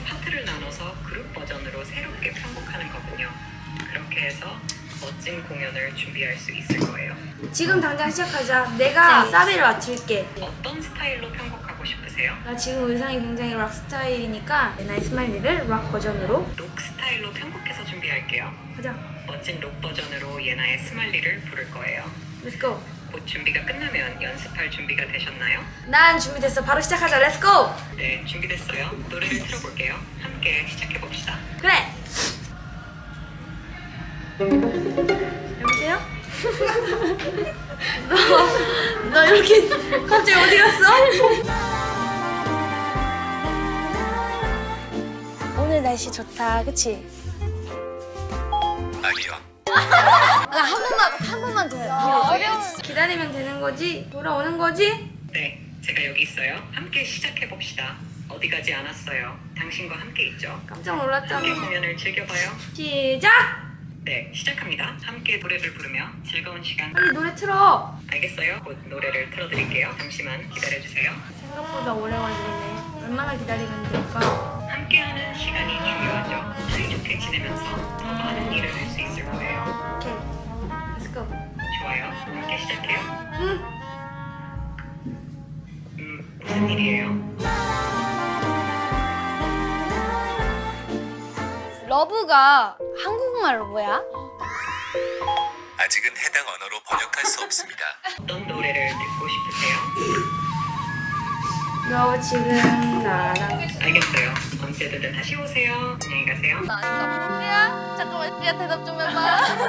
하나의 파트를 나눠서 그룹 버전으로 새롭게 편곡하는 거군요. 그렇게 해서 멋진 공연을 준비할 수 있을 거예요. 지금 당장 시작하자. 내가 사비를 맞출게. 어떤 스타일로 편곡하고 싶으세요? 나 지금 의상이 굉장히 락 스타일이니까 나의 스마일리를 락 버전으로 록 스타일로 편곡해서 준비할게요. 하자. 멋진 록 버전으로 예나의 스말리를 부를 거예요. Let's go. 곧 준비가 끝나면 연습할 준비가 되셨나요? 난 준비됐어. 바로 시작하자. Let's go. 네, 준비됐어요. 노래를 틀어볼게요. 함께 시작해봅시다. 그래. 여보세요? 너, 너 이렇게 갑자기 어디 갔어? 오늘 날씨 좋다, 그치? 아니 요. 한 번만 한 번만 더. 어려워. 기다리면 되는 거지? 돌아오는 거지? 네, 제가 여기 있어요. 함께 시작해봅시다. 어디 가지 않았어요. 당신과 함께 있죠. 깜짝 함께 놀랐잖아. 공연을 즐겨봐요. 시작! 네, 시작합니다. 함께 노래를 부르며 즐거운 시간. 빨리 노래 틀어. 알겠어요. 곧 노래를 틀어드릴게요. 잠시만 기다려주세요. 생각보다 오래 걸리네. 얼마나 기다리면 될까? 함께하는 시간이 중요하죠. 사이좋게 지내면서 더 많은 일을 할 수 시작해요. 응. 음, 무슨 일이에요? 러브가 한국말로 뭐야? 아직은 해당 언어로 번역할 수 없습니다. 어떤 노래를 듣고 싶으세요? 너 지금 나랑 알겠어요. 언제든 다시 오세요. 안녕히 가세요. 나 이거 뭐야? 잠깐만 그냥 대답 좀 해봐.